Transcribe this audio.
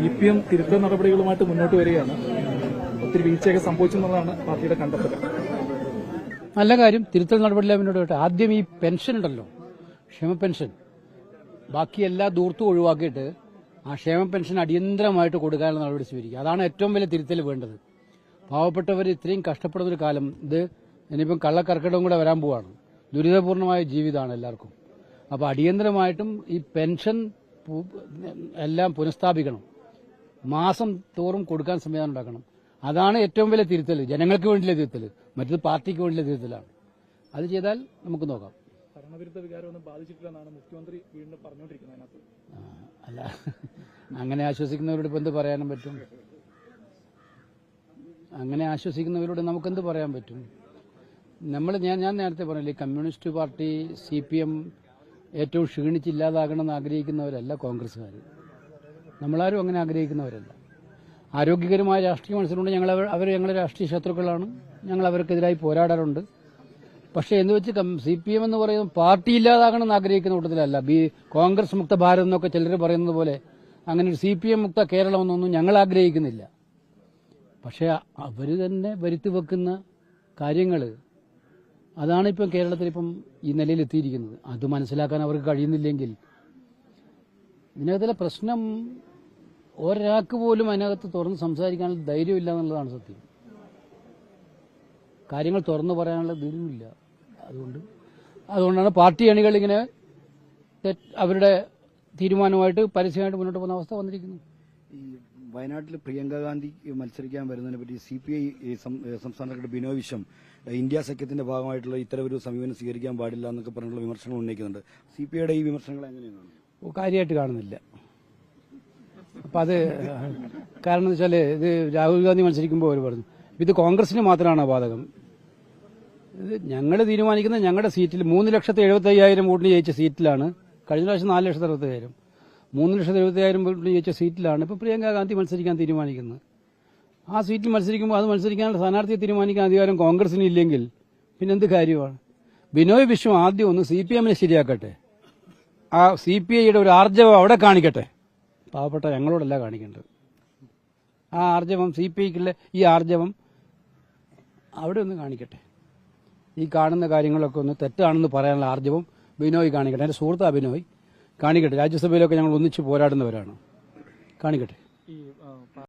C P M തിരുത്തൽ നടപടികളുമായിട്ട് മുന്നോട്ട് വരികയാണ്. ഒത്തിരി വീഴ്ചയൊക്കെ സംഭവിച്ചെന്നുള്ളതാണ് പാർട്ടിയുടെ കണ്ടെത്തൽ. നല്ല കാര്യം തിരുത്തൽ നടപടികളെ മുന്നോട്ട് ആദ്യം ഈ പെൻഷൻ ഉണ്ടല്ലോ. ക്ഷേമ പെൻഷൻ. ബാക്കി എല്ലാ ദൂർത്തും ഒഴിവാക്കിയിട്ട് ആ ക്ഷേമ പെൻഷൻ അടിയന്തരമായിട്ട് കൊടുക്കാനുള്ള നടപടി സ്വീകരിക്കുക. അതാണ് ഏറ്റവും വലിയ തിരുത്തൽ വേണ്ടത്. പാവപ്പെട്ടവർ ഇത്രയും കഷ്ടപ്പെടുന്ന ഒരു കാലം ഇത് ഇനിയിപ്പം കള്ളക്കർക്കിടവും കൂടെ വരാൻ പോവാണ്. ദുരിതപൂർണമായ ജീവിതമാണ് എല്ലാവർക്കും. അപ്പോൾ അടിയന്തരമായിട്ടും ഈ പെൻഷൻ എല്ലാം പുനഃസ്ഥാപിക്കണം. മാസം തോറും കൊടുക്കാൻ സംവിധാനം ഉണ്ടാക്കണം. അതാണ് ഏറ്റവും വലിയ തിരുത്തൽ ജനങ്ങൾക്ക് വേണ്ടിയുള്ള തിരുത്തൽ മറ്റത് പാർട്ടിക്ക് വേണ്ടിയുള്ള തിരുത്തലാണ്. അത് ചെയ്താൽ നമുക്ക് നോക്കാം. ഭരണവിരുദ്ധ വികാരമൊന്നും ബാധിച്ചിട്ടില്ലെന്നാണ് മുഖ്യമന്ത്രി വീണ്ടും പറഞ്ഞുകൊണ്ടിരിക്കുന്നത് അതിനകത്ത്. അല്ല. അങ്ങനെ ആശ്വസിക്കുന്നവരോട് ഇപ്പം എന്ത് പറയാനും പറ്റും? അങ്ങനെ ആശ്വസിക്കുന്നവരോട് നമുക്കെന്ത് പറയാൻ പറ്റും? നമ്മൾ ഞാൻ ഞാൻ നേരത്തെ പറഞ്ഞില്ലേ communist party C P M ഏറ്റവും ക്ഷീണിച്ചില്ലാതാകണമെന്ന് ആഗ്രഹിക്കുന്നവരല്ല കോൺഗ്രസ്സുകാർ നമ്മളാരും അങ്ങനെ ആഗ്രഹിക്കുന്നവരല്ല. ആരോഗ്യകരമായ രാഷ്ട്രീയ മത്സരമുണ്ട്. ഞങ്ങൾ അവർ ഞങ്ങളെ രാഷ്ട്രീയ ശത്രുക്കളാണ്. ഞങ്ങൾ അവർക്കെതിരായി പോരാടാറുണ്ട്. പക്ഷേ എന്ന് വെച്ച് സി പി എം എന്ന് പറയുന്നത് പാർട്ടി ഇല്ലാതാകണമെന്ന് ആഗ്രഹിക്കുന്ന കൂട്ടത്തിലല്ല. ബി കോൺഗ്രസ് മുക്ത ഭാരതം എന്നൊക്കെ ചിലർ പറയുന്നത് പോലെ അങ്ങനെ ഒരു സി പി എം മുക്ത കേരളം എന്നൊന്നും ഞങ്ങൾ ആഗ്രഹിക്കുന്നില്ല. പക്ഷേ അവർ തന്നെ വരുത്തി വെക്കുന്ന കാര്യങ്ങൾ അതാണ് ഇപ്പം കേരളത്തിൽ ഇപ്പം ഈ നിലയിൽ എത്തിയിരിക്കുന്നത്. അത് മനസ്സിലാക്കാൻ അവർക്ക് കഴിയുന്നില്ലെങ്കിൽ ഇതിനകത്തിലെ പ്രശ്നം ഒരാൾക്ക് പോലും അതിനകത്ത് തുറന്ന് സംസാരിക്കാനുള്ള ധൈര്യമില്ല എന്നുള്ളതാണ് സത്യം. കാര്യങ്ങൾ തുറന്നു പറയാനുള്ള ധൈര്യമില്ല. അതുകൊണ്ട് അതുകൊണ്ടാണ് പാർട്ടി അണികൾ ഇങ്ങനെ അവരുടെ തീരുമാനമായിട്ട് പരസ്യമായിട്ട് മുന്നോട്ട് പോകുന്ന അവസ്ഥ വന്നിരിക്കുന്നു. ഈ വയനാട്ടിൽ പ്രിയങ്ക ഗാന്ധി മത്സരിക്കാൻ വരുന്നതിനെ പറ്റി സി പി ഐ സംസ്ഥാന സെക്രട്ടറി ബിനോയ് വിശ്വം ഇന്ത്യ സഖ്യത്തിന്റെ ഭാഗമായിട്ടുള്ള ഇത്തരം ഒരു സമീപനം സ്വീകരിക്കാൻ പാടില്ല എന്നൊക്കെ പറഞ്ഞുള്ള വിമർശനങ്ങൾ ഉന്നയിക്കുന്നുണ്ട്. സി പി ഐയുടെ ഈ വിമർശനങ്ങൾ എങ്ങനെയാണ്? കാര്യമായിട്ട് കാണുന്നില്ല. അപ്പം അത് കാരണം എന്ന് വെച്ചാൽ ഇത് രാഹുൽ ഗാന്ധി മത്സരിക്കുമ്പോൾ അവർ പറഞ്ഞു ഇത് കോൺഗ്രസിന് മാത്രമാണ് ബാധകം? ഇത് ഞങ്ങൾ തീരുമാനിക്കുന്ന ഞങ്ങളുടെ സീറ്റിൽ മൂന്ന് ലക്ഷത്തി എഴുപത്തി അയ്യായിരം വോട്ടിന് ജയിച്ച സീറ്റിലാണ് കഴിഞ്ഞ പ്രാവശ്യം നാല് ലക്ഷത്തി അറുപത്തി അയ്യായിരം മൂന്ന് ലക്ഷത്തി എഴുപത്തി അയ്യായിരം വോട്ടിന് ജയിച്ച സീറ്റിലാണ് ഇപ്പോൾ പ്രിയങ്ക ഗാന്ധി മത്സരിക്കാൻ തീരുമാനിക്കുന്നത്. ആ സീറ്റിൽ മത്സരിക്കുമ്പോൾ അത് മത്സരിക്കാനുള്ള സ്ഥാനാർത്ഥിയെ തീരുമാനിക്കാൻ അധികാരം കോൺഗ്രസിന് ഇല്ലെങ്കിൽ പിന്നെന്ത് കാര്യമാണ്? ബിനോയ് വിശ്വം ആദ്യം ഒന്ന് സി പി എമ്മിനെ ശരിയാക്കട്ടെ. ആ സി പി ഐയുടെ ഒരു ആർജവം അവിടെ കാണിക്കട്ടെ. പാവപ്പെട്ട ഞങ്ങളോടല്ല കാണിക്കേണ്ടത്. ആ ആർജവം സി പി ഐക്കുള്ള ഈ ആർജവം അവിടെ ഒന്ന് കാണിക്കട്ടെ. ഈ കാണുന്ന കാര്യങ്ങളൊക്കെ ഒന്ന് തെറ്റാണെന്ന് പറയാനുള്ള ആർജവം ബിനോയ് കാണിക്കട്ടെ. എന്റെ സുഹൃത്താ ബിനോയ് കാണിക്കട്ടെ. രാജ്യസഭയിലൊക്കെ ഞങ്ങൾ ഒന്നിച്ച് പോരാടുന്നവരാണ്. കാണിക്കട്ടെ. ഈ